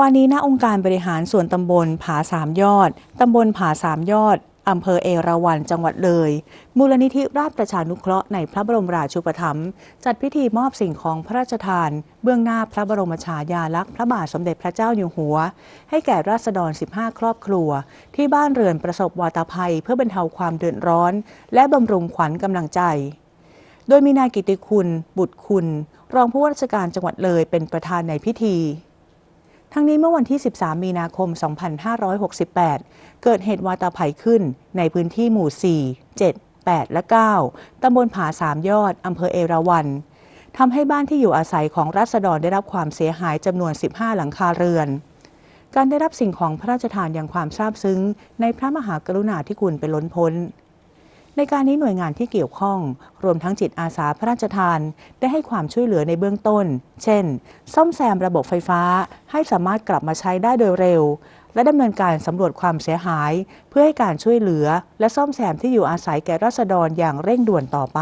วันนี้ณองค์การบริหารส่วนตำบลผาสามยอด ตำบลผาสามยอดอำเภอเอราวัณจังหวัดเลย มูลนิธิราชประชานุเคราะห์ในพระบรมราชูปถัมภ์จัดพิธีมอบสิ่งของพระราชทาน เบื้องหน้าพระบรมฉายาลักษณ์พระบาทสมเด็จพระเจ้าอยู่หัว ให้แก่ราษฎร 15 ครอบครัว ที่บ้านเรือนประสบวาตภัย เพื่อบรรเทาความเดือดร้อน และบำรุงขวัญกำลังใจ โดยมีนายกิติคุณ บุตรคุณ รองผู้ว่าราชการจังหวัดเลยเป็นประธานในพิธี ทั้งนี้เมื่อวันที่ 13 มีนาคม 2568 เกิดเหตุวาตาภัยขึ้นในพื้นที่หมู่ 4 7 8 และ 9 ตำบลผาสามยอด อำเภอเอราวัณทำให้บ้านที่อยู่อาศัยของรัษฎรได้รับความเสียหายจำนวน 15 หลังคาเรือน การได้รับสิ่งของพระราชทานอย่างความซาบซึ้ง ในพระมหากรุณาธิคุณเป็นล้นพ้น ในการนี้หน่วยงานที่เกี่ยวข้อง รวมทั้งจิตอาสาพระราชทาน ได้ให้ความช่วยเหลือในเบื้องต้น เช่น ซ่อมแซมระบบไฟฟ้า ให้สามารถกลับมาใช้ได้โดยเร็ว และดำเนินการสำรวจความเสียหาย เพื่อให้การช่วยเหลือ และซ่อมแซมที่อยู่อาศัยแก่ราษฎรอย่างเร่งด่วนต่อไป